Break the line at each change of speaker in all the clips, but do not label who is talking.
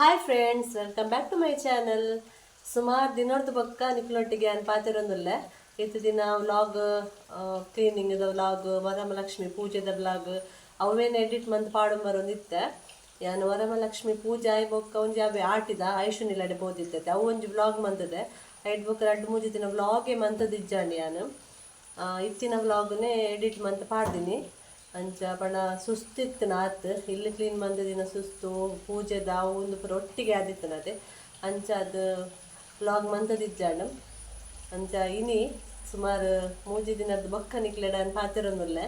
Hi friends welcome back to my channel ಸುಮಾರು ದಿನದ ಬೊಕ್ಕ ನಿಕ್ಲೊಟ್ಟಿಗೆ ನಾನು ಪಾತಿರೊಂದುಲ್ಲ. ಇತ್ತು ದಿನ ವ್ಲಾಗ್ ಕ್ಲೀನಿಂಗ್ದ ವ್ಲಾಗ್ ವರಮಲಕ್ಷ್ಮಿ ಪೂಜೆದ ವ್ಲಾಗ್ ಅವೇನು ಎಡಿಟ್ ಮಂತ್ ಪಾಡು ಬರೋಂದಿತ್ತೆ. ಯಾನು ವರಮಲಕ್ಷ್ಮಿ ಪೂಜೆ ಆಯ್ ಬೊಕ್ಕ ಒಂಜಿ ಅವೆ ಆಟಿದ ಐಶುನಿಲಡೆ ಬೋದಿತ್ತೈತೆ. ಅವು ಒಂಜಿ ವ್ಲಾಗ್ ಮಂತದೆ ಐಟ್ ಬೊಕ್ಕ ಎರಡು ಮೂಜಿ ದಿನ ವ್ಲಾಗೇ ಮಂತದಿಜ್ಜಾಂಡಿ ನಾನು ಇತ್ತಿನ ವ್ಲಾಗ್ನೇ ಎಡಿಟ್ ಮಂತ್ ಪಾಡ್ದಿನಿ. ಅಂಚ ಪಣ ಸುಸ್ತಿತ್ತು ನಾತ್. ಇಲ್ಲಿ ಕ್ಲೀನ್ ಮಂದ ದಿನ ಸುಸ್ತು ಪೂಜೆದ ಒಂದು ಪೂರ ಒಟ್ಟಿಗೆ ಆದಿತ್ತು ನಾತೆ. ಅಂಚ ಅದು ಬ್ಲಾಗ್ ಮಂತದಿಜ್ಜಾಂಡು ಅಂಚ ಇನಿ ಸುಮಾರು ಮೂಜಿ ದಿನದ ಬೊಕ್ಕ ನಿಕ್ಲೆಡನ್ ಪಾತಿರೊಂದುಲ್ಲೆ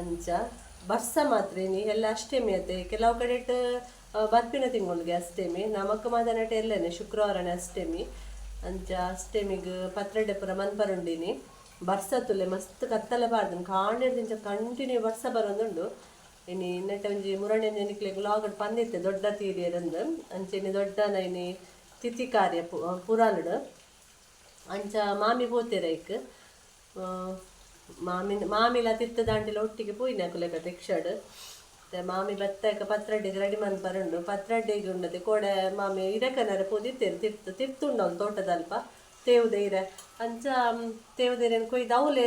ಅಂಚ ಬರ್ಸ ಮಾತ್ರ ಇನಿ, ಎಲ್ಲ ಅಷ್ಟೇಮಿ ಅತ್ತೆ. ಕೆಲವು ಕಡೆ ಬರ್ಪಿನ ತಿಂಗಳಿಗೆ ಅಷ್ಟೇಮಿ. ನಮಕ್ ಮಾದನಟ ಎಲ್ಲೇನೆ, ಶುಕ್ರವಾರನೇ ಅಷ್ಟೇಮಿ. ಅಂಚ ಅಷ್ಟೇಮಿಗೆ ಪತ್ರಡೆ ಪುರ ಮನ್ಪರುಂಡಿನಿ. ಬರ್ಸ ಮಸ್ತ್ ಕತ್ತಲೆ ಬಾರ್ದನ್. ಕಾಂಡಿರ್ದಿಂಚ ಕಂಟಿನ್ಯೂ ಬರ್ಸ ಬರೋದುಂಡು. ಇನಿ ನೆಟ್ಟ ಒಂಜಿ ಮುರಣೆ ನೆನಿಕ್ಲೆಗ್ ಲಾಗಡ್ ಪಂದಿತ್ತೆ, ದೊಡ್ಡ ತೀರಿಯರಂದು ಅಂಚೆನಿ ದೊಡ್ಡನ ಇನಿ ತಿಥಿ ಕಾರ್ಯ ಪುರಾಲುಡು ಅಂಚ ಮಾಮಿ ಪೋತೆರ ಐಕ್. ಮಾಮಿ ಮಾಮಿಲ ತಿತ್ತ ದಾಂಡಿಲ ಒಟ್ಟಿಗೆ ಪೋಯಿನ ಕುಲೆಕ ತೆಕ್ಷಡ್. ಮಾಮಿ ಬತ್ತಾಕ ಪತ್ರಡ್ಡಿಗೆ ರೆಡಿ ಮನ್ ಬರಂಡು. ಪತ್ರಡ್ಡಿಗೆ ಉಂಡದೆ ಕೋಡೆ ಮಾಮಿ ಇರಕನರ ಪೋದಿತ್ತೇರು, ತಿರ್ತ್, ತಿರ್ತುಂಡವನು ತೋಟದಲ್ಪ. ತೇವುದೈರ. ಅಂಚ ತೇವುದೈರನ್ ಕೊಯ್ದು ದೌಲೆ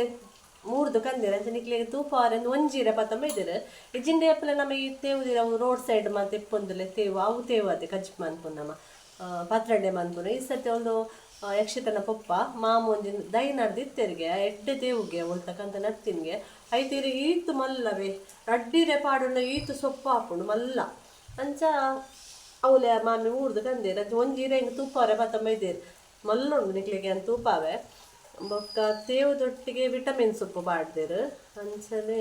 ಮೂರ್ದು ಕಂದಿರ. ಅಂಚ ನಿಕ್ಲಿಗೆ ತೂಪಾರನ್ ಒಂಜೀರ ಪತ್ತಂಬ ಇದ್ದೀರ. ಇಜಿಂಡೆ ಅಪ್ಪಲ ನಮಗೆ ಈ ಧೀರ ಅವು ರೋಡ್ ಸೈಡ್ ಮತ್ತೆ ಇಪ್ಪೊಂದುಲೆ ತೇವು. ಅವು ತೇವು ಅದೇ ಕಜ್ಜಿ ಮನ್ಪುನ್ ನಮ್ಮ ಆ, ಪತ್ರೊಡೆ ಮನ್ಪುನ. ಈ ಸರ್ತಿ ಒಂದು ಯಕ್ಷತನ ಪೊಪ್ಪ ಮಾಮು ಒಂದಿನ ದೈ ನಡ್ದಿತ್ತೆರಿಗೆ ಎಡ್ಡೆ ತೇವುಗೆ ಉಳ್ತಕ್ಕಂತ ನತ್ತಿನ್ಗೆ. ಐತೀರಿ ಈತು ಮಲ್ಲವೇ ರಡ್ಡಿರೆ ಪಾಡುಂಡ ಈತು ಸೊಪ್ಪು ಹಾಕೊಂಡು ಮಲ್ಲ. ಅಂಚ ಅವಲೆ ಮಾಮಿ ಊರ್ದು ಕಂದೇರ. ಒಂಜೀರ ಹಿಂಗೆ ತುಪ್ಪಾರೆ ಇದ್ದೀರಿ. ನಿಕ್ಲಿಗೆ ಅಂತ ತೂಪಾವೆ ಬೊಕ್ಕ ತೇವುದೊಟ್ಟಿಗೆ ವಿಟಮಿನ್ ಸೊಪ್ಪು ಬಾಡ್ದೇರು. ಅಂಚನೆ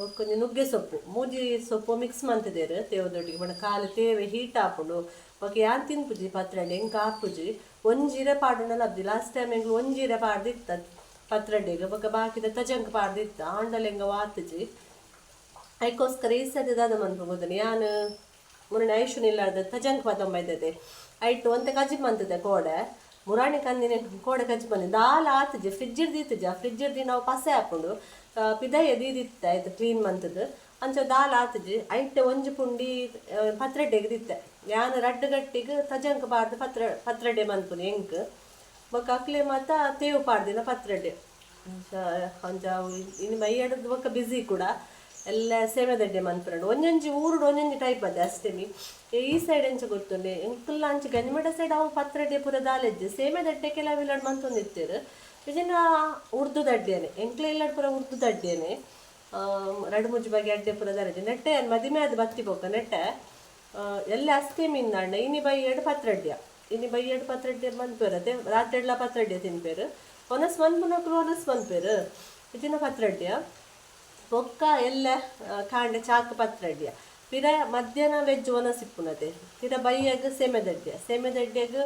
ಬೊಕ್ಕ ನುಗ್ಗೆ ಸೊಪ್ಪು. ಮೂಜಿ ಸೊಪ್ಪು ಮಿಕ್ಸ್ ಮಂತಿದ್ದೇರು ತೇವದೊಟ್ಟಿಗೆ. ಬಣ್ಣ ಕಾಲು ತೇವೆ ಹೀಟ್ ಹಾಕೊಂಡು ಬೊಕ್ಕ ಯಾನ್ ತಿನ್ಪುಜಿ? ಪತ್ರಡೆ ಹೆಂಗೆ ಹಾಪುಜಿ ಒಂಜೀರೆ ಪಾಡೋಣ ಲಬ್ದಿ ಲಾಸ್ಟ್ ಟೈಮ್ ಹೆಂಗೆ ಒಂಜೀರೆ ಪಾಡ್ದಿತ್ತ. ಪತ್ರಡೆಗೆ ಬೊಕ್ಕ ಬಾಕಿದ ತಜಂಕ್ ಪಾಡ್ದಿತ್ತ. ಆಂಡಲ್ ಹೆಂಗೆ ವಾತುಜಿ? ಅದಕ್ಕೋಸ್ಕರ ಈ ಸದ್ಯದಾದ ದಾದ ಮನ್ಪು ಗೊತ್ತನೆ ಯಾನು ಮುನ್ನ ಐಶು ನಿಲ್ಲಾರ್ದ ತಜಂಕ್ ಪತ್ತೊಂಬೈತದೆ ಐಟು ಅಂತ ಕಜ್ಜಿ ಬಂತದೆ ಕೋಡೆ ಮುರಾಣಿ ಕಂದಿನ ಕೋಡೆ ಕಜ್ಜಿ ಬಂದ ದಾಲ್ ಆತಜಿ ಫ್ರಿಜ್ ಇರ್ದಿತ್ತಜ ಫ್ರಿಜ್ ಇರ್ದಿ ನಾವು ಪಸೆ ಹಾಕೊಂಡು ಪಿದಯ ದೀದಿತ್ತೆ ಇದು ಕ್ಲೀನ್ ಬಂತದ್ದು ಅಂಚ ದಾಲ್ ಆತಜಿ ಐಟ್ ಒಂಜಿ ಪುಂಡಿ ಪತ್ರಡ್ಡೆಗೆ ದಿತ್ತೆ ಯಾನ ರಡ್ಡು ಗಟ್ಟಿಗೆ ತಜಂಕ ಪಾಡ್ದು ಪತ್ರ, ಪತ್ರಡ್ಡೆ ಮನ್ಪುನಿ ಎಂಕ್ ಬೊಕ್ಕ ಅಕ್ಲೆ ಮಾತ ತೇವು ಪಾಡ್ದಿನ ಪತ್ರಡ್ಡೆ. ಅಂಚ ಇನ್ನು ಮೈಯಡದ ಬೊಕ್ಕ ಬಿಸಿ ಕೂಡ. ಎಲ್ಲ ಸೇವೆದಡ್ಡೆ ಮನ್ಪುರಂಡು ಒಂಜೊಂಜಿ ಊರುಡು ಒಂಜೊಂಜಿ ಟೈಪ್ ಅದೇ ಅಷ್ಟಮಿ ಈ ಸೈಡ್ ಎಂಚ ಗೊತ್ತುಂಡೆ ಎಂಕುಲ್ಲ ಅಂಚ ಗಂಜಿಮಠ ಸೈಡ್ ಅವು ಪತ್ರಡ್ಡೆ ಪುರ ದಾಲೆಜ್ಜೆ. ಸೇಮೆದಡ್ಡೆ ಕೆಲವು ಇಲ್ಲಡ್ ಮಂತೊಂದಿತ್ತೇರು. ಇದನ್ನ ಉರ್ದು ದಡ್ಡೇನೆ. ಎಂಕ್ಲೆ ಇಲ್ಲಡ್ ಪುರ ಉರ್ದು ದಡ್ಡೇನೆ. ರಡು ಮುಜ್ಜು ಬಗೆ ಅಡ್ಡೆ ಪುರ ದಾಲೆಜ್ಜೆ. ನೆಟ್ಟೆ ಮದಿಮೆ ಅದು ಬತ್ತಿ ಬೊಕ್ಕ ನೆಟ್ಟೆ. ಎಲ್ಲ ಅಷ್ಟೇ ಮೀನ್ದಾಂಡ ಇನಿ ಬೈ ಎರಡು ಪತ್ರಡ್ಯ ಇನಿ ಬೈ ಎರಡು ಪತ್ರಡ್ಡೆ ಮನ್ಪೇರು. ಅದೇ ರಾತ್ರಿ ಎಲ್ಲ ಪತ್ರಡ್ಡೆ ತಿನ್ಪೇರು. ಒನಸ್ ಮನ್ಪುನಕ್ರು ಒನಸ್ ಮನ್ಪೇರು. ಇದನ್ನ ಪತ್ರಡ್ಯ ಬೊಕ್ಕ ಎಲ್ಲ ಕಾಂಡ ಚಾಕ್ ಪಿರ ಮಧ್ಯಾಹ್ನ ವೆಜ್ ಪಿರ ಬೈಯಾಗ ಸೆಮೆದಡ್ಡಿಯ ಸೆಮೆದಡ್ಡಿಯಾಗ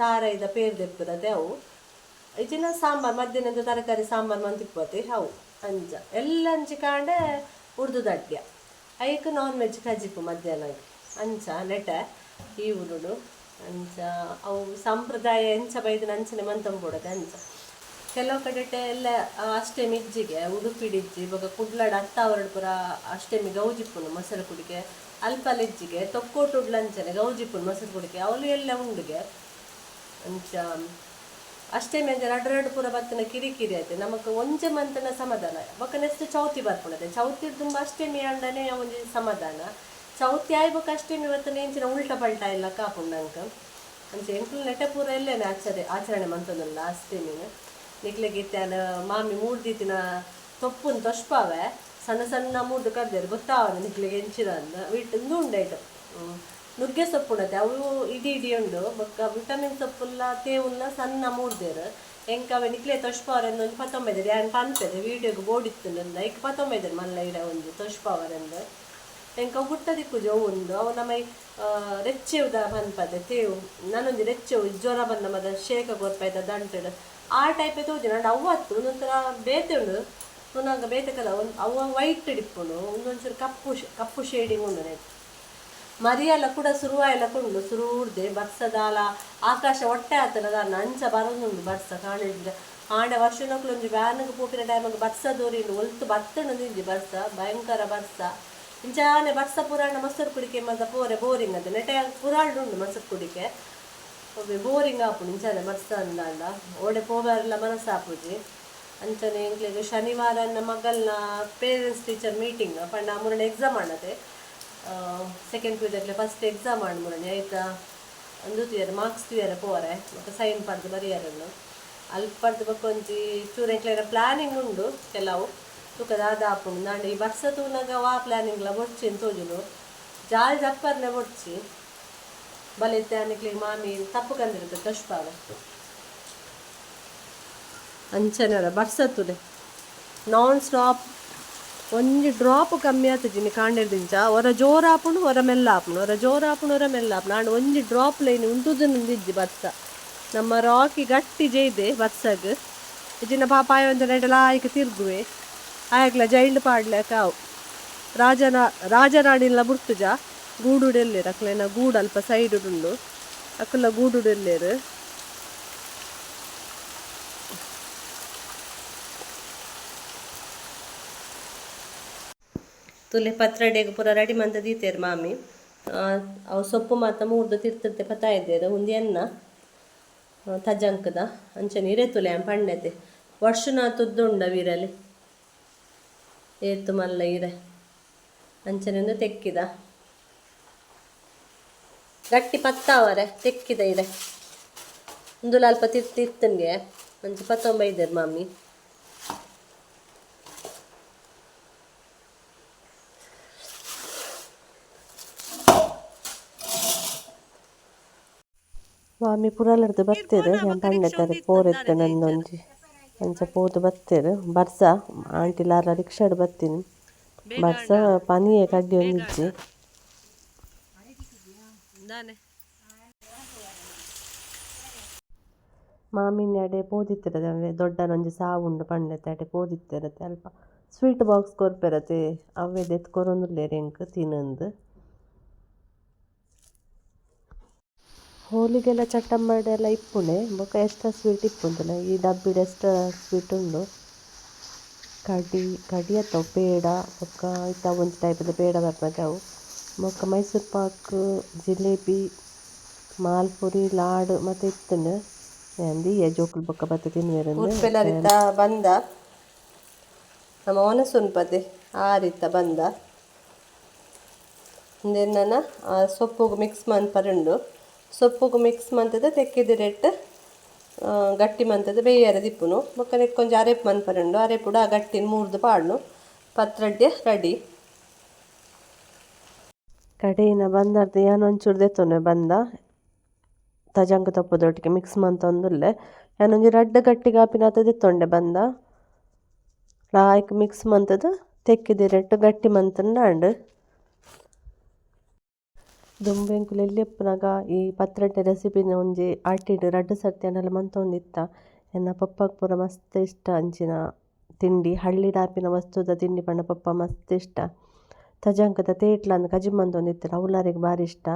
ತಾರ ಇದ ಪೇರ್ ದೆಪ್ಪುರದೆ ಅವು. ಇಚಿನ ಸಾಂಬಾರ್ ಮಧ್ಯಾಹ್ನದ ತರಕಾರಿ ಸಾಂಬಾರ್ ಮಂತಿಪ್ಪತ್ತೆ ಅವು. ಅಂಜ. ಎಲ್ಲ ಅಂಚಿ ಕಾಂಡೆ ಉರ್ದು ದಡ್ಯ. ಐಕ್ ನಾನ್ ವೆಜ್ ಕಜಿಪ್ಪು ಮಧ್ಯಾಹ್ನ ಅಂಚ ನೆಟ, ಈ ಉರುಡು. ಅಂಚ ಅವು ಸಂಪ್ರದಾಯ ಎಂಚ ಬೈದು ಅಂಚನೆ ಮಂತಂಬೂಡದೆ ಅಂಚ ಕೆಲವು ಕಡೆ ಎಲ್ಲ ಅಷ್ಟೇ ಇಜ್ಜಿಗೆ ಉಡುಪಿಡಿಜ್ಜಿ ಇವಾಗ ಕುಡ್ಲಾಡ ಪುರ ಅಷ್ಟೇಮಿ ಗೌಜಿಪ್ಪುನು ಮೊಸರು ಕುಡಿಗೆ ಅಲ್ಪಲಿಜ್ಜಿಗೆ ತೊಕ್ಕೋಟು ಉಡ್ಲಂಚನೆ ಗೌಜಿಪ್ಪುನು ಮೊಸರು ಕುಡಿಕೆ ಅವಳು ಎಲ್ಲ ಉಂಡುಗೆ. ಅಂಚ, ಅಷ್ಟೇಮಿ ಅಂದ್ರೆ ರಡ್ ರಡ್ ಪೂರ ಕಿರಿಕಿರಿ ಆಯ್ತು ನಮಗೆ ಒಂಜೆ ಮಂತನ ಸಮಾಧಾನ. ಬೊಕ್ಕ ನೆಕ್ಸ್ಟ್ ಚೌತಿ ಬರ್ಪುಣದೆ ಚೌತಿ ತುಂಬ ಅಷ್ಟೇಮಿ ಅಂಡನೆ ಒಂಜಿ ಸಮಾಧಾನ. ಚೌತಿ ಆಯ್ಬೇಕು ಅಷ್ಟೇಮಿ ಇವತ್ತು ನೆಂಚಿನ ಉಲ್ಟ ಪಲ್ಟ ಎಲ್ಲ ಅಂಕ ಅಂಚೆ ಎಂಕ್ಲು ನೆಟೆ ಪೂರ ಎಲ್ಲೇನೆ ಆಚರಣೆ ಆಚರಣೆ ಮಂತನಲ್ಲ ಅಷ್ಟೇಮಿನ. ನಿಕ್ಲೆಗಿತ್ತಾನ ಮಾಮಿ ಮೂರು ದೀತಿನ ತೊಪ್ಪುನ್ ತೊಷ್ಪಾವೆ. ಸಣ್ಣ ಸಣ್ಣ ಮೂರ್ದು ಕರ್ದೇರು ಗೊತ್ತಾವ ನಿಕ್ಲಿಗೆ ಎಂಚಿನ ಅಂದ ವಿಟ್ಟು ಉಂಡಾಯ್ತು ನುಗ್ಗೆ ಸೊಪ್ಪು ಉಂಡತೆ ಅವು ಇಡೀ ಇಡಿ ಉಂಡು. ಬೊಕ್ಕ ವಿಟಮಿನ್ ಸೊಪ್ಪುಲ್ಲ, ತೇವುಲ್ಲ ಸಣ್ಣ ಮೂರ್ದೇರು. ಎಂಕ ಅವೆ ನಿಕ್ಲೆ ತೊಷ್ಪಾವರೆಂದು ಒಂದು ಪತ್ತೊಂಬೈದರು ಯಾನ್ ಪನ್ಪೆದೆ ವೀಡಿಯೋಗೆ ಬೋಡಿತ್ತು ನನ್ನ ಈಗ ಪತ್ತೊಂಬೈದರು ಮಲ್ಲ ಇಡ ಒಂದು ತೊಷ್ಪಾವರೆಂದು. ಎಂಕ ಹುಟ್ಟದಿ ಕುಜೋ ಉಂಡು. ಅವು ನಮ್ಮ ರೆಚ್ಚೆವುದ ಬಂದ್ಪದೆ ತೇವು. ನಾನೊಂದು ರೆಚ್ಚೆವು ಜ್ವರ ಬಂದ ಮದ ಶೇಕ ಗೊತ್ತಾಯ್ತ ದಂಟಡು ಆ ಟೈಪ್ ತೋಜಿ ನಂಡು ಅವತ್ತು ಒಂದೊಂಥರ ಬೇತೆ ಉಂಡು. ಒಂದೊಂದು ಬೇತೆ ಕಲ, ಒಂದು ಅವ ವೈಟ್ ಡಿಪ್ಪುಂಡು ಒಂದೊಂದ್ಸರಿ ಕಪ್ಪು ಕಪ್ಪು ಶೇಡಿಂಗ್ ಉಂಡು ನೆಟ್. ಮರಿಯೆಲ್ಲ ಕೂಡ ಕುಂಡು ಸುರು ಉಡ್ದೆ ಬರ್ಸದಾಲ ಆಕಾಶ ಹೊಟ್ಟೆ ಆತನ ದಾನ ಅಂಚ ಬರೋದುಂಡು ಬರ್ಸ ಕಾಣಿದ್ರೆ ಆಂಡ ವರ್ಷನಕ್ಲು ಒಂಜಿ ವ್ಯಾನ್ಗೆ ಪೋಪಿನ ಟೈಮಿಗೆ ಬರ್ಸ ದೋರಿ ಒಲ್ತು ಬರ್ತಣ್ಣ ನಿಂದಿ ಬರ್ಸ, ಭಯಂಕರ ಬರ್ಸ. ಇಂಚಾನೆ ಬರ್ಸ ಪುರಾಣ ಮೊಸರು ಕುಡಿಕೆ ಮದ ಪೋರೆ ಬೋರಿಂಗ್ ಅಂತ. ನೆಟೆ ಪುರಾಣ ಉಂಡು ಮೊಸರು ಕುಡಿಕೆ. ಒಬ್ಬೆ ಬೋರಿಂಗ್ ಆಪುಂಡು ಇಂಚಾನೆ ಬರ್ಸ ಅಂದಾಂಡ ಓಡೆ ಪೋಬಾರೆಲ್ಲ ಮನಸ್ಸಾಪುಜಿ. ಅಂಚನೆ ಎಂಕ್ಲೆಗ್ ಶನಿವಾರ ಮಗಲ್ನ ಪೇರೆಂಟ್ಸ್ ಟೀಚರ್ ಮೀಟಿಂಗ್ ಪಂಡ ಮುರಣ ಎಕ್ಸಾಮ್ ಆಣದೆ ಸೆಕೆಂಡ್ ಪೀರಿಯಡ್ಲೆ ಫಸ್ಟ್ ಎಕ್ಸಾಮ್ ಆಣ್ ಮುರಣ ಆಯ್ತಾ? ಅಂದು ಮಾರ್ಕ್ಸ್ ತಿಯರ್ ಪೋರೆ. ಮತ್ತೆ ಸೈನ್ ಪಡೆದು ಬರೆಯರನ್ನು. ಅಲ್ಲಿ ಪಡೆದು ಬಕ್ಕೊಂಜಿ ಚೂರು ಎಂಕ್ಲೆನ ಪ್ಲಾನಿಂಗ್ ಉಂಡು ಕೆಲವು. ತೂಕದ ಆದ ಆಪುಂಡು ನಾಂಡೆ ಈ ಬರ್ಸ ತೂನಾಗ ವಾ ಪ್ಲಾನಿಂಗ್ಲ ಬೊಡ್ಚಿ ಅಂತ ತೋಜುನು ಜಾಲ್ ಜಪ್ಪರ್ನೆ ಬೊಡ್ಚಿ. ಬಲಿತೆ ಮಾಮಿ ತಪ್ಪು ಕಂದಿರುತ್ತೆ ಕಷ್ಪಾಗ ಅಂಚನರ ಬರ್ಸತ್ತುಲೆ ನಾನ್ ಸ್ಟಾಪ್ ಒಂಜಿ ಡ್ರಾಪ್ ಕಮ್ಮಿ ಆತಜಿನಿ ಕಾಂಡಿರ್ದಿಂಚ. ಹೊರ ಜೋರ್ ಆಪುಂಡು ಹೊರ ಮೆಲ್ಲ ಆಪುಂಡು ಹೊರ ಜೋರ್ ಆಪುಂಡು ಹೊರ ಮೆಲ್ಲ ಆಪುಂಡು ಆಂಡ ಒಂಜಿ ಡ್ರಾಪ್ ಲೈನ್ ಉಂತುದು ನಿಂದಿಜ್ಜಿ ಬರ್ಸ ನಮ್ಮ ರಾಕಿ ಗಟ್ಟಿ ಜೈದೆ ಬರ್ಸಗ್ ಇಜಿನ ಪಾಪಾಯ ಒಂದು ನೆಡಲ ಆಯ್ಕೆ ತಿರ್ಗುವೆ. ಆಯಕ್ಲ ಜೈಂಡ್ ಪಾಡ್ಲೆಕ ಅವು. ರಾಜನ, ರಾಜರಾಣಿಲ್ಲ ಬುರ್ತುಜ ಗೂಡುಡೆಲ್ಲೇರು, ಅಕ್ಲೆನ ಗೂಡು ಅಲ್ಪ ಸೈಡ್ ಉಂಡು ಅಕ್ಕಲ ಗೂಡುಡೆಲ್ಲೇರು. ತುಲೆ ಪತ್ರಡೆಗೆ ಪೂರ ರೆಡಿ ಮಂತ ದೀತೇರು ಮಾಮಿ. ಅವು ಸೊಪ್ಪು ಮಾತ ಮೂರ್ದು ತಿರ್ತಿರ್ತೆ ಪತಾ ಇದ್ದೇರು ಒಂದು ಎನ್ನ ತಜಂಕದ ಅಂಚನೆ ಇರೆ ತುಲೆ ಪಂಡೆತೆ. ವರ್ಷನ ತುದ್ದುಂಡ ವೀರಲ್ಲಿ ಏತು ಮಲ್ಲ ಇರೆ ಅಂಚನೆಂದು ತೆಕ್ಕಿದ. ಗಟ್ಟಿ ಪತ್ತಾವರೆ ತೆಕ್ಕಿದ ಇದೆ. ಒಂದು ಅಲ್ಪ ತಿರ್ತಿರ್ತನ್ಗೆ ಮಂಚ ಪತ್ತೊಂಬೈದರು ಮಾಮಿ. ಮಾಮಿ ಪುರಾಲರ್ದು ಬತ್ತೇರು ನಾನು ಪಂಡೆತಾರೆ ಪೋರೆತ್ತೆ ನನ್ನೊಂಜಿ. ಅಂಚ ಪೋದು ಬತ್ತೆರ್ ಬರ್ಸ? ಆಂಟಿ ಲಾರ ರಿಕ್ಷಾಡ್ ಬತ್ತೀನಿ ಬರ್ಸ? ಪನಿಯೆ ಕಡ್ಡಿ ಒಂದಿಜ್ಜಿ. ಮಾಮಿನ ಅಡೆ ಪೋದಿತ್ತಿರದೆ ದೊಡ್ಡನೊಂಜಿ ಸಾವುಂಡು ಪಂಡೆತೆ ಅಡೆ ಪೋದಿತ್ತಿರತ್ತೆ ಅಲ್ಪ ಸ್ವೀಟ್ ಬಾಕ್ಸ್ ಕೊರ್ಪೆರತೆ ಅವೇ ದೆತ್ಕೊರೊಂದುಲ್ಲೇರು ಎಂಕ್ ತಿನ್ನಂದು ಹೋಳಿಗೆಲ್ಲ ಚಟ್ಟಂಬಡೆ ಎಲ್ಲ ಇಪ್ಪುಂಡೆ ಬೊಕ ಎಷ್ಟ ಸ್ವೀಟ್ ಇಪ್ಪುಂದುಲ ಈ ಡಬ್ಬಿಡ್ ಎಷ್ಟ ಸ್ವೀಟ್ ಉಂಡು. ಕಡಿ ಕಡಿ ಅತ್ತವು ಪೇಡ ಬೊಕ್ಕ ಇತ್ತ ಒಂದು ಟೈಪದ ಪೇಡ ಬರ್ಪಗ ಅವು. ಬೊಕ್ಕ ಮೈಸೂರು ಪಾಕ್, ಜಿಲೇಬಿ, ಮಾಲ್ಪುರಿ, ಲಾಡು ಮತ್ತೆ ಇತ್ತುಂಡು ಅಂದಿ ಜೋಕುಲು ಬೊಕ್ಕ ಬತ್ತ ತಿನ್ವೇರೆ ಬಂದ. ನಮ್ಮ ಒನಸುನ್ಪದೆ ಆರಿತ್ತ ಬಂದ. ಇಂದೇನ ಸೊಪ್ಪು ಮಿಕ್ಸ್ ಮನ್ಪರುಂಡು ಸೊಪ್ಪುಗು ಮಿಕ್ಸ್ ಮಂತದ ತೆಕ್ಕಿದಿರೆಟ್ ಗಟ್ಟಿ ಮಂತದ ಬೇಯರ ದಿಪ್ಪುನು. ಬೊಕ್ಕ ನೆಕ್ಕೊಂಜಿ ಅರೆಪ್ ಮನ್ಪರುಂಡು ಅರೆಪುಡು ಆ ಗಟ್ಟಿನ ಮೂರ್ದು ಪಾಡ್ನು. ಪತ್ರಡ್ಡೆ ರೆಡಿ. ಕಡೆಯಿನ ಬಂದರ್ದು ಯಾನೊಂಚೂರು ದೆತ್ತೊನೆ ಬಂದ. ತಜಂಗ ತಪ್ಪುದೊಟ್ಟಿಗೆ ಮಿಕ್ಸ್ ಮಂತೊಂದುಲ್ಲೆ ಏನೊಂಜಿ ರಡ್ಡ್ ಗಟ್ಟಿ ಗಾಪಿನಾತ ದಿತ್ತೊಂಡೆ ಬಂದ. ಲಾಯ್ಕ್ ಮಿಕ್ಸ್ ಮಂತದ ತೆಕ್ಕಿದಿರೆಟ್ಟು ಗಟ್ಟಿ ಮಂತಂಡ ದುಂಬೆಂಕುಲು ಎಲ್ಲಿಪ್ಪುನಗ ಈ ಪತ್ರಡ್ಡೆ ರೆಸಿಪಿನ ಒಂಜಿ ಆಟಿಡ್ ರಡ್ಡ್ ಸರ್ತಿ ಆಂಡಲ ಮಂತೊಂದಿತ್ತ. ಎನ್ನ ಪಪ್ಪಗ್ ಪೂರ ಮಸ್ತ್ ಇಷ್ಟ ಅಂಚಿನ ತಿಂಡಿ ಹಳ್ಳಿಡಾಪಿನ ವಸ್ತುದ ತಿಂಡಿ ಪಂಡ ಪಪ್ಪ ಮಸ್ತ್ ಇಷ್ಟ. ತಜಂಕದ ತೇಟ್ಲ ಕಜಿಮ್ ಕಜಿ ಮಂತೊಂದಿತ್ತರ ಅವ್ಲಾರಿಗ್ ಬಾರಿ ಇಷ್ಟ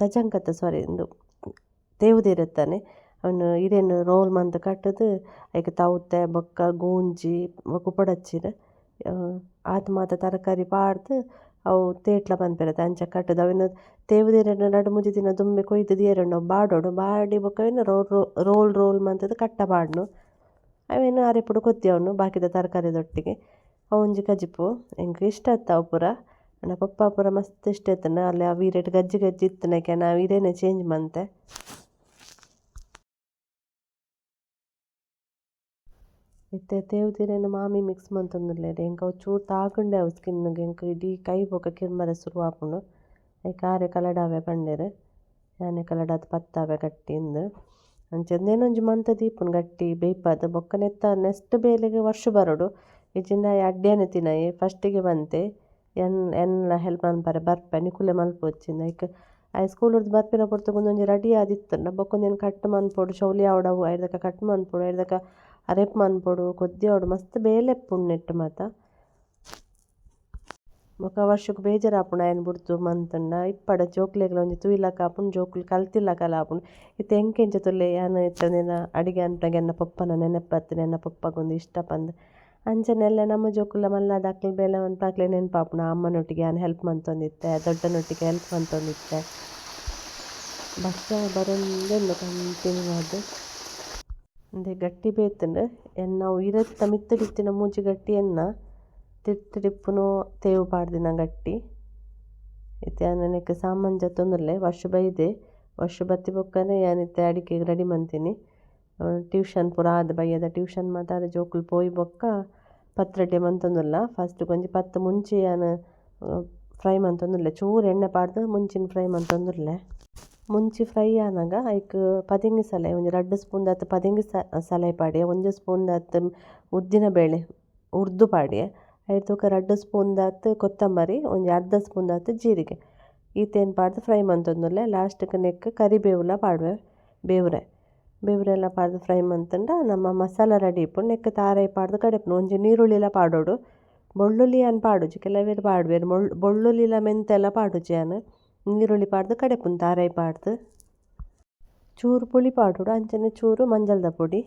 ತಜಂಕದ ಸಾರಿ ಒಂದು ತೇವುದಿರುತ್ತಾನೆ ಅವನು ಇದೇನು ರೋಲ್ ಮಂತ್ ಕಟ್ಟದು, ಐಕ್ ತೌತೆ, ಬೊಕ್ಕ, ಗೂಂಜಿ ಬೊಕ ಆತ್ಮಾತ ಆತ್ ಮಾತ ತರಕಾರಿ ಪಾಡ್ದ್ ಅವು ತೇಟ್ಲ ಪನ್ಪೆರತೆ ಅಂಚ ಅವೆನ್ ತೇವುದಿರನ ನಡು ಮೂಜಿ ದಿನ ದುಂಬೆ ಕೊಯ್ದು ಅವು ಬಾಡೋಡು, ಬಾಡಿ ಬೊಕ ಅವೆನ್ ರೋಲ್ ರೋಲ್ ಮಂತುದು ಕಟ್ಟ ಪಾಡ್ನು ಅವೆನ್ ಅರೆಪುಡು ಕೊತ್ತಿಯವನು, ಬಾಕಿದ ತರಕಾರಿದೊಟ್ಟಿಗೆ. ಅವೊಂಜಿ ಕಜಿಪು ಎಂಕ್ ಇಷ್ಟ ಆತ್ ಅವು ಪೂರ. ನನ್ನ ಪಪ್ಪ ಪೂರ ಮಸ್ತ್ ಇಷ್ಟ ಇತ್ತನ ಅಲ್ಲಿ ಆ ವೀರೆಟ್ ಗಜ್ಜಿ ಗಜ್ಜಿ ಇತ್ತನಕ್ಕೆ ನಾವು ವೀರೇನೆ ಚೇಂಜ್ ಮಂತೆ. ಇತ್ತೆ ತೇವ್ದಿರೇನು ಮಾಮಿ ಮಿಕ್ಸ್ ಮಂತೊಂದುಲ್ಲೆರ್ ಎಂಕ್ ಅವು ಚೂರು ತಾಕುಂಡೆ ಅವು ಸ್ಕಿನ್ನುಗ್ ಎಂಕ್ ಇಡೀ ಕೈ ಬೊಕ ಕಿರ್ಮರೆ ಸುರು ಆಪುಂಡು. ಐಕ್ ಆರೆ ಕಲಡಾವೆ ಪಂಡೆರ್ ಯಾನೆ ಕಲಡಾದ್ ಪತ್ತಾವೆ ಗಟ್ಟಿಂದ್ ಇಂದ್ ಒಂಜಿ ಮಂತ್ ದೀಪುಂಡು ಗಟ್ಟಿ, ಬೇಪಾದ್ ಬೊಕ್ಕ ನೆತ್ತ ನೆಸ್ಟ್ ಬೇಲೆಗ್ ವರ್ಷ ಬರೊಡು. ಇಜ್ಜಿಂಡ ಅಡ್ಡೆನೆ ತಿನೈ ಫಸ್ಟಿಗೆ ಬಂತೆ. ಎನ್ ಎನ್ಲ ಹೆಲ್ಪ್ ಮನ್ಪರೆ ಬರ್ಪೆ, ನಿಕುಲೆ ಮಲ್ಪೊಚ್ಚಿಂದ ಐಕ್ ಐ ಸ್ಕೂಲುರ್ದು ಬರ್ಪಿನ ಪೊರ್ತುಗು ಒಂಜಿ ರೆಡಿ ಆದಿತ್ತಂಡ. ಬೊಕೊಂಜಿ ಕಟ್ ಮನ್ಪೊಡು ಶೌಲಿ ಆವಡವು ಐರ್ದಕ ಕಟ್ ಮನ್ಪೊಡು ಐರ್ದಕ ಅರೆಪ್ ಮನ್ಪೊಡು ಕೊದ್ದಿಯಾವಡು ಮಸ್ತ್ ಬೇಲೆಪ್ಪುಂಡು ನೆಟ್ಟ್ ಮಾತ. ಬೊಕ ವರ್ಷಗ್ ಬೇಜಾರ್ ಆಪುಂಡು ಆಯೆನ್ ಬುಡ್ತು ಮಂತುಂಡ ಇಪ್ಪಡ ಜೋಕ್ಲೆಗ್ಲ ಒಂಜಿ ತೂಯಿಲಕ ಆಪುಂಡು ಜೋಕುಲು ಕಲ್ತಿಲಕಲ ಆಪುಂಡು ಇತ್ತೆ ಎಂಕೆಂಚ ತುಲ್ಲೆ ಯಾನ್ ಇತ್ತಂದಿನ ಅಡಿಗೆ ಅನ್ಪಗ ಎನ್ನ ಪಪ್ಪನ ನೆನಪತ್ತೆ ನೆನ್ನ ಪಪ್ಪಗೊಂದು ಇಷ್ಟ ಪಂದ್. ಅಂಚನೆಲ್ಲ ನಮ್ಮ ಜೋಕುಲ್ಲ ಮಲ್ಲ ಬೇಲ ಬೇಲೆ ಒಂತಾಕ್ಲೆ ನೆನ್ಪಾಪುನ ಅಮ್ಮನೊಟ್ಟಿಗೆ ನಾನು ಹೆಲ್ಪ್ ಮಂತೊಂದಿತ್ತೆ ದೊಡ್ಡನೊಟ್ಟಿಗೆ ಹೆಲ್ಪ್ ಮಂತೊಂದಿತ್ತೆ. ಬಸ್ಸ ಬರೊಂದೆಂದು ಕಂಟಿನ್ಯೂ ಆದ್ ಅಂದೆ ಗಟ್ಟಿ ಬೇತುಂಡು. ಎನ್ನ ಇರತ್ತ ಮಿತ್ತುಡಿತ್ತಿನ ಮೂಜಿ ಗಟ್ಟಿ ಎನ್ನ ತಿರ್ತಿಡಿಪ್ಪುನು ತೇವು ಪಾಡ್ದಿನ ಗಟ್ಟಿ. ಇತ್ತೆ ನನಗೆ ಸಾಮಾನ್ ಜತ್ತೊಂದುಲ್ಲೆ ವರ್ಷ ಬೈದೆ, ವರ್ಷ ಬತ್ತಿ ಬೊಕ್ಕನೆ ಏನಿತ್ತೆ ಅಡಿಕೆಗ್ ರೆಡಿ ಮಂತೀನಿ. ಟ್ಯೂಷನ್ ಪೂರ ಆದ ಬೈಯದ ಟ್ಯೂಷನ್ ಮಾತಾದ ಜೋಕುಲು ಪೋಯಿ ಬೊಕ್ಕ ಪತ್ರೊಡ್ಡೆ ಮಂತೊಂದುಲ್ಲ. ಫಸ್ಟ್ ಒಂಜಿ ಪತ್ತು ಮುಂಚೆ ಯಾನ್ ಫ್ರೈ ಮಂತೊಂದುಲ್ಲೆ. ಚೂರು ಎಣ್ಣೆ ಪಾಡ್ದು ಮುಂಚಿನ ಫ್ರೈ ಮಂತೊಂದುಲ್ಲೆ. ಮುಂಚಿ ಫ್ರೈ ಆನಾಗ ಐಕ್ ಪದಿಂಗಿ ಸಲ ಒಂಜಿ ರಡ್ಡ್ ಸ್ಪೂನ್ ದಾತ್ ಪದಿಂಗಿ ಸಲೈ ಪಾಡ್ಯ ಒಂಜಿ ಸ್ಪೂನ್ ದಾತ್ ಉದ್ದಿನ ಬೇಳೆ ಉರ್ದು ಪಾಡಿ ಐಟ್ ತೂಕ ರಡ್ಡ್ ಸ್ಪೂನ್ ದಾತ್ ಕೊತ್ತಂಬರಿ ಒಂಜಿ ಅರ್ಧ ಸ್ಪೂನ್ ದಾತ್ ಜೀರಿಗೆ. ಈತೇನು ಪಾಡ್ದ್ ಫ್ರೈ ಮಂತೊಂದುಲ್ಲೆ ಲಾಸ್ಟ್ಗೆ ನೆಕ್ಕ್ ಕರಿಬೇವುಲ ಪಾಡ್ವೆ, ಬೇವ್ರೆ. ಬೇವ್ರೆಲ್ಲ ಪಾಡ್ದ್ ಫ್ರೈ ಮಂತುಂಡ ನಮ್ಮ ಮಸಾಲ ರೆಡಿ ಇಪ್ಪುಂಡು ನೆಕ್ಕ್ ತಾರೈ ಪಾಡ್ದ್ ಕಡೆಪುನ ಒಂಜಿ ನೀರುಳ್ಳಿಲ ಪಾಡೋಡು, ಬೊಳ್ಳುಳ್ಳಿ ಅನ್ ಪಾಡುಜಿ? ಕೆಲವೆರ್ ಪಾಡ್ವೆರ್ ಬೊಳ್ಳುಳ್ಳಿಲ ಮೆಂತೆಲ ಪಾಡುಜಿ ಯಾನ್ ನೀರುಳ್ಳಿ ಪಾಡ್ದ್ ಕಡೆಪುನ್ ತಾರಾಯಿ ಪಾಡ್ದು ಚೂರು ಪುಳಿ ಪಾಡುಡು ಅಂಚನೆ ಚೂರು ಮಂಜಲ್ದ ಪುಡಿ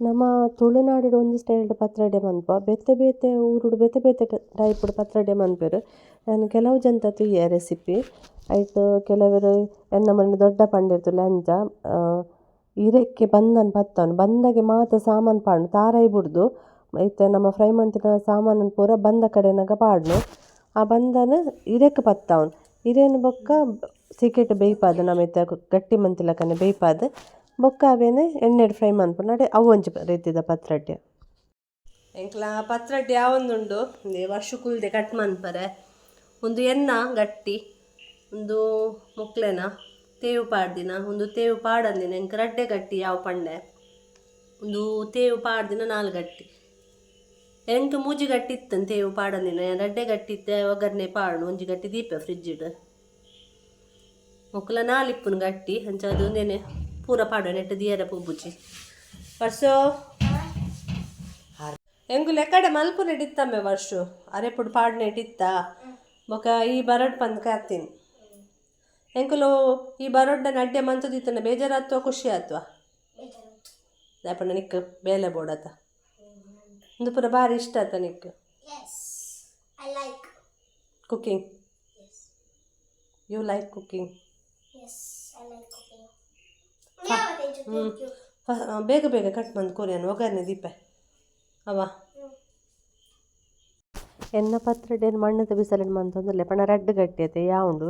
ನಮ್ಮ ತುಳುನಾಡುಡು ಒಂಜಿ ಸ್ಟೈಲ್ಡ್ ಪತ್ರೊಡೆ ಮನ್ಪ ಬೇತೆ ಬೇತೆ ಊರುಡು ಬೇತೆ ಬೇತೆ ಟೈಪುಡು ಪತ್ರಡೆ ಮನ್ಪುವೆರ್ ನಾನು ಕೆಲವು ಜನತ ತೂಯೆ ರೆಸಿಪಿ ಐಟ್ ಕೆಲವರು ಎನ್ನ ಮನೆ ದೊಡ್ಡ ಪಂಡಿರ್ತು ಲಂಚ ಇರೆಕ್ಕೆ ಬಂದನ್ ಪತ್ತವನು ಬಂದಗೆ ಮಾತ್ರ ಸಾಮಾನು ಪಾಡ್ಂಡು ತಾರಾಯಿ ಬುಡ್ದು ಐತೆ ನಮ್ಮ ಫ್ರೈ ಮಂತಿನ ಸಾಮಾನ್ ಪೂರ ಬಂದ ಕಡೆನಗ ಪಾಡ್ನು ಆ ಬಂದನ ಇರೆಕ್ ಪತ್ತವನು ಇರೆನ್ ಬೊಕ್ಕ ಸಿಕೆಟ್ ಬೇಯ್ಪಾದ್ ನಮಿತ್ ಗಟ್ಟಿ ಮಂತಿಲಕನೆ ಬೇಯ್ಪಾದ್. ಬೊಕ್ಕ ಅವೆನ್ ಎಣ್ಣೆಡ್ ಫ್ರೈ ಮನ್ಪುನ ಅಡೆ ಅವು ಒಂಜಿ ರೀತಿದ ಪತ್ರಡ್ಡೆ ಎಂಕ್ಲ ಪತ್ರಡ್ಡೆ ಯಾವೊಂದುಂಡು ವರ್ಷ ಕುಲ್ದೆ ಕಟ್ ಮನ್ಪರೆ ಒಂದು ಎನ್ನ ಗಟ್ಟಿ, ಒಂದು ಮುಕ್ಲೆನ, ತೇವು ಪಾಡ್ದಿನ, ಒಂದು ತೇವು ಪಾಡಂದಿನ ಎಂಕ ರಡ್ಡೆ ಗಟ್ಟಿ ಯಾವ ಪಂಡೆ ಒಂದು ತೇವು ಪಾಡ್ದಿನ ನಾಲ್ ಗಟ್ಟಿ ಎಂಕ್ ಮೂಜಿ ಗಟ್ಟಿ ಇತ್ತನ್ ತೇವು ಪಾಡಂದಿನ ರಡ್ಡೆ ಗಟ್ಟಿ ಒಗ್ಗರಣೆ ಪಾಡು ಒಂಜಿ ಗಟ್ಟಿ ದೀಪ ಫ್ರಿಡ್ಜಿಡ್ ಮೊಕ್ಕಲ ನಾಲಿಪ್ಪುನು ಗಟ್ಟಿ ಹಂಚ ಅದು ಒಂದೇನೆ ಪೂರ ಪಾಡು ನೆಟ್ಟು ದಿಯರ ಪೂಬುಜಿ ವರ್ಷೋ? ಎಂಗು ಲೆಕ್ಕಡೆ ಮಲ್ಪುನೆ ನೆಟ್ಟಿತ್ತಮ್ಮೆ ವರ್ಷ. ಅರೆಪುಡು ಪಾಡು ನೆಟ್ಟಿತ್ತ ಬೊಕ ಈ ಬರಡ್ ಪಂದ್ ಕಾತೀನಿ ಎಂಕುಲು ಈ ಬರೋಡ್ನ ನಡ್ಡೆ ಮಂತದಿತ್ತನ ಬೇಜಾರಾತ್ವ ಖುಷಿ ಆತ್ವ ದಾಪಣ್ಣ ನಿಕ್ ಬೇಲೆ ಬೋಡತ. ಒಂದು ಪೂರ ಭಾರಿ ಇಷ್ಟ ತನಿಕ್ ನಿಕ್
Yes, I like.
Cooking you like
cooking ಹ್ಞೂ.
ಬೇಗ ಬೇಗ ಕಟ್ ಬಂದು ಕೊರಿಯನ್ ಒಗ್ಗರಣೆ ದೀಪ. ಅವ. ಎನ್ನ ಪತ್ರಡೇನು ಮಣ್ಣದ ಬಿಸಲನ್ನು ಮಂತಂದುಲ್ಲೆ ಪಣ ರಡ್ಡ್ ಗಟ್ಟಿ ಐತೆ ಯಾವುದು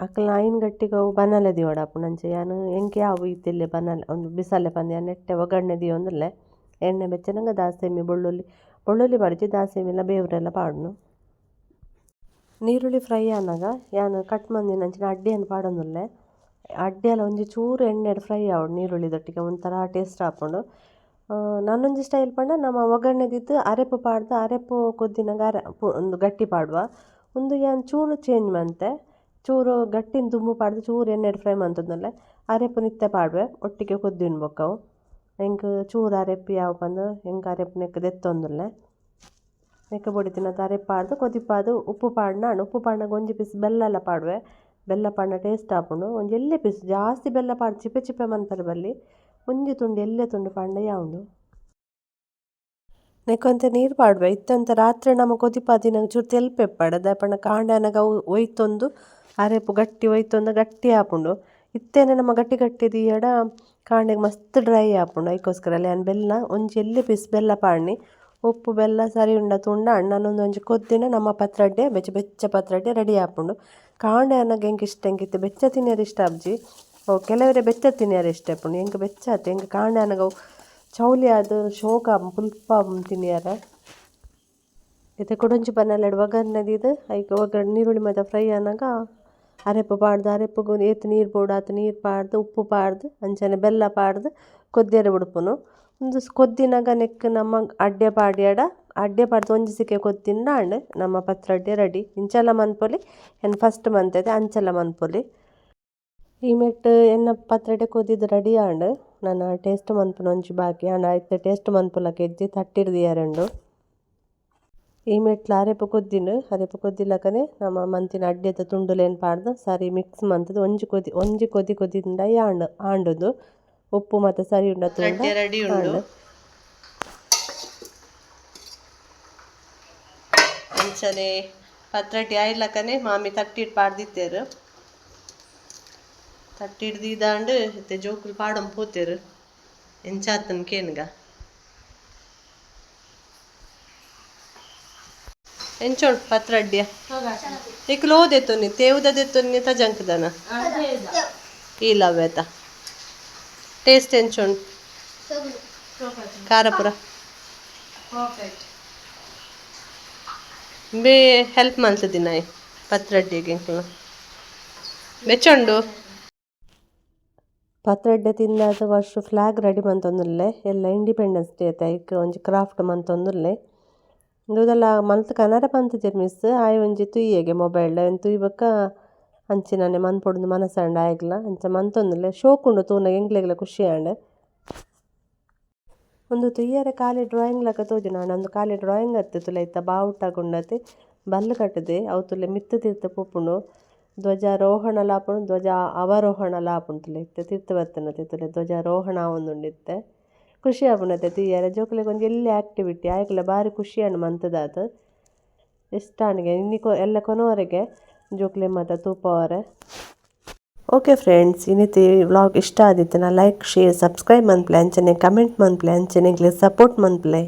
ಅಕ್ಕಲ ಐನ್ ಗಟ್ಟಿಗೆ ಅವು ಬನ್ನಲೆ ದಿಯೋಡ ನಂಚೆ ಯಾನು ಹೆಂಗೆ ಯಾವು ಇತ್ತಿಲ್ಲೆ ಬನ್ನಲೆ ಒಂದು ಬಿಸಲೆ ಪಂದ್ಯ ನೆಟ್ಟೆ ಒಗ್ಗರಣೆ ದಿಯೊಂದುಲ್ಲೆ ಎಣ್ಣೆ ಬೆಚ್ಚನಂಗ ದಾಸೇಮಿ ಬೆಳ್ಳುಳ್ಳಿ ಬೆಳ್ಳುಳ್ಳಿ ಪಾಡ್ಜಿ ದಾಸೆಮಿಲ ಬೇವ್ರೆಲ್ಲ ಪಾಡ್ನು ನೀರುಳ್ಳಿ ಫ್ರೈ ಆನಾಗ ಯಾನು ಕಟ್ ಮಂದಿನಂಚಿನ ಅಡ್ಡಿಯನ್ನು ಪಾಡೊಂದುಲ್ಲೆ ಅಡ್ಡಿಯೆಲ್ಲ ಒಂಜಿ ಚೂರು ಎಣ್ಣೆಡ್ ಫ್ರೈ ಆವಡು ನೀರುಳ್ಳಿದೊಟ್ಟಿಗೆ ಒಂಥರ ಟೇಸ್ಟ್ ಆಪುಂಡು ನಾನೊಂದು ಸ್ಟೈಲ್ ಪಂಡ ನಮ್ಮ ಒಗ್ಗರಣೆದಿತ್ತು ಅರೆಪು ಪಾಡ್ದು ಅರೆಪು ಕೊದ್ದಿನಾಗ ಅರೆ ಒಂದು ಗಟ್ಟಿ ಪಾಡುವ ಒಂದು ಏನು ಚೂರು ಚೇಂಜ್ ಮಂತೆ ಚೂರು ಗಟ್ಟಿನ ದುಂಬು ಪಾಡ್ದು ಚೂರು ಎಣ್ಣೆಡ್ ಫ್ರೈ ಮಂತದಲ್ಲೇ ಅರೆಪು ನಿತ್ಯ ಪಾಡ್ವೆ ಒಟ್ಟಿಗೆ ಕೊದ್ದಿನ ಎಂಕ್ ಚೂರು ಅರೆಪು ಯಾವ ಪಂದ್ ಎಂಕ್ ಅರೆಪು ನೆಕ್ ದೆತ್ತೊಂದುಲ್ಲೆ ನೆಕ್ಕ ಬೊಡಿ ತಿನ್ನದ ಅರೆಪು ಪಾಡ್ದು ಕೊದಿಪಾದು ಉಪ್ಪು ಪಾಡ್ನ ಉಪ್ಪು ಪಾಡ್ನಾಗ ಒಂಜಿ ಪೀಸ್ ಬೆಲ್ಲ ಎಲ್ಲ ಪಾಡ್ವೆ. ಬೆಲ್ಲ ಪಾಡ್ನ ಟೇಸ್ಟ್ ಆಪುಂಡು ಒಂಜಿ ಎಲ್ಲೆ ಪೀಸ್, ಜಾಸ್ತಿ ಬೆಲ್ಲ ಪಾಡ್, ಚಿಪ್ಪೆ ಚಿಪ್ಪೆ ಮಂತರೆ ಬಲ್ಲಿ ಒಂಜಿ ತುಂಡು, ಎಲ್ಲೆ ತುಂಡು ಪಾಂಡ ಯಾವುದು. ನೆಕ್ಕೊಂತ ನೀರು ಪಾಡ್ವೆ. ಇತ್ತಂತ ರಾತ್ರಿ ನಮ್ಮ ಕೊದಿಪಾದಿನಾಗ ಚೂರು ತೆಲ್ಪೆಪ್ಪಾಡ ದಾಯಪಂಡ ಕಾಂಡನಾಗ ಅವು ಒಯ್ತೊಂದು ಅರೆಪು ಗಟ್ಟಿ ಒಯ್ತೊಂದು, ಗಟ್ಟಿ ಆಪುಂಡು ಇತ್ತೇನೆ ನಮ್ಮ ಗಟ್ಟಿ ಗಟ್ಟಿ ದಿಯಡ ಕಾಂಡೆಗ್ ಮಸ್ತ್ ಡ್ರೈ ಆಪುಂಡು ಅದಕ್ಕೋಸ್ಕರ ಅಲ್ಲಿ ಬೆಲ್ಲ ಒಂಜಿ ಎಲ್ಲಿ ಪೀಸ್ ಬೆಲ್ಲ ಪಾಡ್ನಿ. ಉಪ್ಪು, ಬೆಲ್ಲ, ಸರಿ ಉಂಡ, ತುಂಡ ಅಣ್ಣನೊಂದು ಒಂಜಿ ಕೊದ್ದಿನ ನಮ್ಮ ಪತ್ರಡ್ಡೆ ಬೆಚ್ಚ ಬೆಚ್ಚ ಪತ್ರಡ್ಡೆ ರೆಡಿ ಆಪುಂಡು ಕಾಂಡೆ ಅನ್ನೋ ಹೆಂಗೆ ಇಷ್ಟ ಹೆಂಗಿತ್ತು ಬೆಚ್ಚ ತಿನ್ನೋರು ಇಷ್ಟ ಅಬ್ಜಿ? ಓ, ಕೆಲವರೇ ಬೆಚ್ಚ ತಿನ್ನೋರು ಇಷ್ಟ ಆಪುಂಡು ಹೆಂಗೆ ಬೆಚ್ಚ ಆತು? ಹೆಂಗೆ ಕಾಂಡೆ ಅನ್ನಗ ಚೌಲಿ ಅದು ಶೋಕ ಪುಲ್ಪ ಇದೆ ಇದು ಕೊಡೊಂಜಿ ಬನ್ನಲೆಡ್ ಇದು. ಐಕ್ ಒಗ್ಗರಣೆ ನೀರುಳ್ಳಿ ಮತ್ತು ಫ್ರೈ ಆನಾಗ ಅರೆಪು ಪಾಡ್ದು ಅರೆಪುಗು ಏತು ನೀರು ಬೋಡು, ಆತು ನೀರು ಪಾಡ್ದು, ಉಪ್ಪು ಪಾಡ್ದು ಅಂಚನೆ ಬೆಲ್ಲ ಪಾಡ್ದು, ಕೊದ್ದಿಯರೆ ಬಿಡ್ಪುನು. ಸ್ ಕೊದ್ದಿನಾಗ ನೆಕ್ ನಮ್ಮ ಅಡ್ಡೆ ಪಾಡ್ಯಾಡ ಅಡ್ಡೆ ಪಾಡ್ದು ಒಂಜಿ ಸಿಕ್ಕೆ ಕೊದ್ದಿನ ಅಂಡ್ ನಮ್ಮ ಪತ್ರೊಡ್ಡೆ ರೆಡಿ. ಇಂಚಲ ಮನ್ಪೊಲಿ, ಎನ್ ಫಸ್ಟ್ ಮಂತೈತೆ ಅಂಚಲ ಮನ್ಪೊಲಿ. ಈ ಮೆಟ್ ಎನ್ನ ಪತ್ರೊಡೆ ಕೊದ್ದಿದ್ದು ರೆಡಿ ಆಂಡ್ ನಾನು ಟೇಸ್ಟ್ ಮನ್ಪುನ ಒಂಜಿ ಬಾಕಿ. ಆಂಡ ಐತೆ ಟೇಸ್ಟ್ ಮನ್ಪುಲಕ ಎಜ್ಜಿ ತಟ್ಟಿಡ್ದು ಎರಡು ಈಮೆಟ್ಲ ಅರೆಪು ಅರೆಪು ಕೊದ್ದಿಲಕನೆ ನಮ್ಮ ಮಂತಿನ ಅಡ್ಡೆದ ತುಂಡುಲೇನು ಪಾಡ್ದ ಸರಿ ಮಿಕ್ಸ್ ಮಂತದ ಒಂಜಿ ಕೊದಿ ಒಂಜಿ ಕೊದಿ ಕೊದಿಂದ ಯಾಂಡ್ ಆಂಡುದು. ಉಪ್ಪು ಮತ್ತು ಸರಿ ಉಂಡ ತುಂಡ
ರೆಡಿ ಉಂಡು.
ಅಂಚನೆ ಪತ್ರಟಿ ಆಯಿಲಕನೆ ಮಾಮಿ ತಟ್ಟಿಟ್ಟು ಪಾಡ್ದಿತ್ತೇರು. ತಟ್ಟಿಡ್ದು ಇದಾಂಡು ಇತ್ತೆ ಜೋಕುಲು ಪಾಡಂ ಪೋತೇರು. ಎಂಚಾತನ್ ಕೇನ್ಗ. ಎಂಚೋಣ್ ಪತ್ರಡ್ಡಿಯ ಇಕ್ಲು ಓದೆತ್ತು ನೀ ತ ಜಂಕದನ ಇಲ್ಲ ಬೇತ ಟೇಸ್ಟ್ ಎಂಚೋಣ ಖಾರಪುರ. ಬೇ, ಹೆಲ್ಪ್ ಮಾಡ್ತದಿ ನಾಯಿ ಪತ್ರಡ್ಡಿಗೆ ಇಂಕ್ಲು ಬೆಚ್ಚೊಂಡು ಪತ್ರಡ್ಡೆ ತಿಂದಾದ ವರ್ಷ ಫ್ಲಾಗ್ ರೆಡಿ ಮಂತೊಂದುಲ್ಲೆ ಎಲ್ಲ ಇಂಡಿಪೆಂಡೆನ್ಸ್ ಡೇ ಐಕ್ ಒಂಜಿ ಕ್ರಾಫ್ಟ್ ಮಂತೊಂದುಲ್ಲೆ ಇಂದುದೆಲ್ಲ ಮಲ್ತ್ ಕನ್ನಡ ಪಂತಜೆರ್ ಮಿಸ್ ಆಯ್ ಒಂಜಿ ತುಯ್ಯಗೆ ಮೊಬೈಲ್ ತೂಯಿ ತುಯ್ಬಕ್ಕ ಅಂಚಿನನೆ ಮನ್ಪೊಡುಂದು ಮನಸ್ಸಂಡ ಆಯ್ಗ್ಲ ಅಂಚ ಮಂತೊಂದುಲ್ಲೆ ಶೋಕುಂಡು ತೂನಗ ಎಂಗ್ಲೆಗ್ಲ ಖುಷಿ ಆಂಡ್. ಒಂದು ತುಯ್ಯರೆ ಕಾಲಿ ಡ್ರಾಯಿಂಗ್ ಲಕ ತೋಜುನ ನಾನು. ಒಂದು ಖಾಲಿ ಡ್ರಾಯಿಂಗ್ ಹತ್ತು ತುಲೆ, ಇತ್ತ ಬಾವುಟಗುಂಡತೆ ಬಲ್ಲು ಕಟ್ಟದೆ ಅವು ತುಲೆ ಮಿತ್ತ ತೀರ್ಥ ಪೋಪುಂಡು. ಧ್ವಜಾರೋಹಣ ಲಾಪುಂಡು, ಧ್ವಜ ಅವರೋಹಣ ಲಾಪುಂಡು ತುಲೆ ಇತ್ತೆ. ತೀರ್ಥ ಬರ್ತನತೆ ತುಲೆ ಧ್ವಜಾರೋಹಣ ಆವೊಂದುಂಡಿತ್ತೆ ಖುಷಿ ಆಪುನತ ತಿಯರ, ಜೋಕುಲೆಗ್ ಎಲ್ಲಿ ಆ್ಯಕ್ಟಿವಿಟಿ ಆಯ್ಕಲ ಬಾರಿ ಇಷ್ಟ ಇಷ್ಟಾಣಿಗೆ ಇನ್ನಿ ಕೊ ಎಲ್ಲ ಕೊನವರೆಗೆ ಜೋಕ್ಲೆ ಮಾತ ತೂಪವರೆ. ಓಕೆ ಫ್ರೆಂಡ್ಸ್ ಇನ್ನಿತಿ ವ್ಲಾಗ್ ಇಷ್ಟ ಆದಿತ್ತು, ನಾ ಲೈಕ್ ಶೇರ್ ಸಬ್ಸ್ಕ್ರೈಬ್ ಮನ್ಪ್ಲೆ ಅಂಚನೆ ಕಮೆಂಟ್ ಮನ್ಪ್ಲೆ ಅಂಚನೆ ಸಪೋರ್ಟ್ ಮನ್ಪ್ಲೆ.